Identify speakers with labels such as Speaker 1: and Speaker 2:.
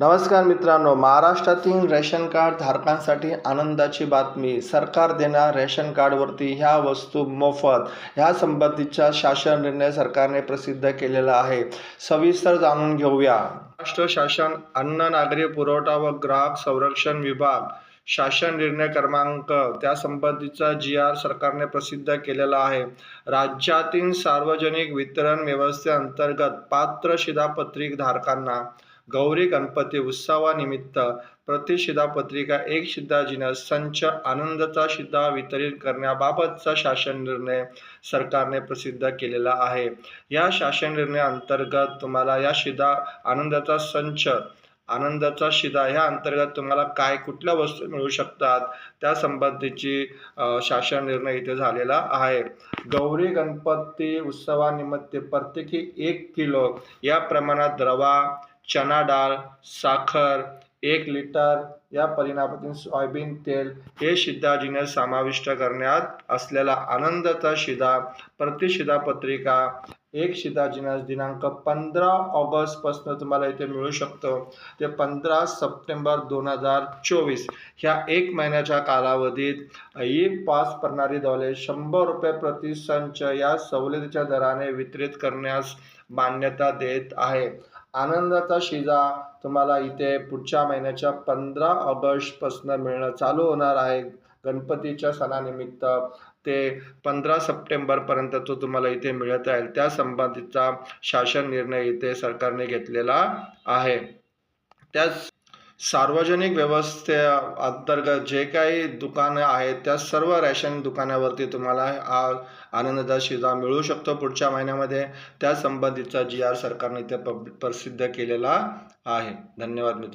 Speaker 1: नमस्कार मित्रांनो महाराष्ट्रातील रेशन कार्ड धारकांसाठी आनंदाची बातमी. सरकार देणार रेशन कार्डवरती ह्या वस्तू मोफत. ह्या संबंधीचा शासन निर्णय सरकारने प्रसिद्ध केलेला आहे. सविस्तर जाणून घेऊया. महाराष्ट्र शासन अन्न नागरी पुरवठा व ग्राहक संरक्षण विभाग शासन निर्णय क्रमांक त्या संबंधीचा जी आर सरकारने प्रसिद्ध केलेला आहे. राज्यातील सार्वजनिक वितरण व्यवस्थेअंतर्गत पात्र शिधापत्रिक धारकांना गौरी गणपती उत्सवानिमित्त प्रतिशिधा पत्रिका एक शिद्धाजीनं संच आनंदाचा शिधा वितरित करण्याबाबतचा शासन निर्णय सरकारने प्रसिद्ध केलेला आहे. या शासन निर्णयाअंतर्गत तुम्हाला या शिधा आनंदाचा संच आनंदाचा शिधा ह्या अंतर्गत तुम्हाला काय कुठल्या वस्तू मिळू शकतात त्या संबंधीची शासन निर्णय इथे झालेला आहे. गौरी गणपती उत्सवानिमित्त प्रत्येकी एक किलो या प्रमाणात रवा चना डाळ साखर एक लिटर या परिणामातून सोयाबीन तेल हे शिधा समाविष्ट करण्यात असलेला आनंदाचा शिधा प्रतिशिधा पत्रिका एक शिधा दिनांक पंधरा ऑगस्टपासून तुम्हाला इथे मिळू शकतो. ते पंधरा सप्टेंबर दोन हजार चोवीस. ह्या एक महिन्याच्या कालावधीत ई पास करणारी दौले शंभर रुपये प्रति संच या सवलतीच्या दराने वितरित करण्यास मान्यता देत आहे. आनंदाचा शिजा तुम्हाला इथे पुढच्या महिन्याच्या पंधरा ऑगस्टपासून मिळणं चालू होणार आहे. गणपतीच्या सणानिमित्त ते पंधरा सप्टेंबरपर्यंत तो तुम्हाला इथे मिळत राहील. त्या संबंधीचा शासन निर्णय इथे सरकारने घेतलेला आहे. त्याच सार्वजनिक व्यवस्थे अंतर्गत जे काही दुकानं आहेत त्या सर्व रॅशन दुकानावरती तुम्हाला हा आनंदाचा शिधा मिळू शकतो पुढच्या महिन्यामध्ये. त्या संबंधीचा जी आर सरकारने इथे पब प्रसिद्ध केलेला आहे. धन्यवाद मित्र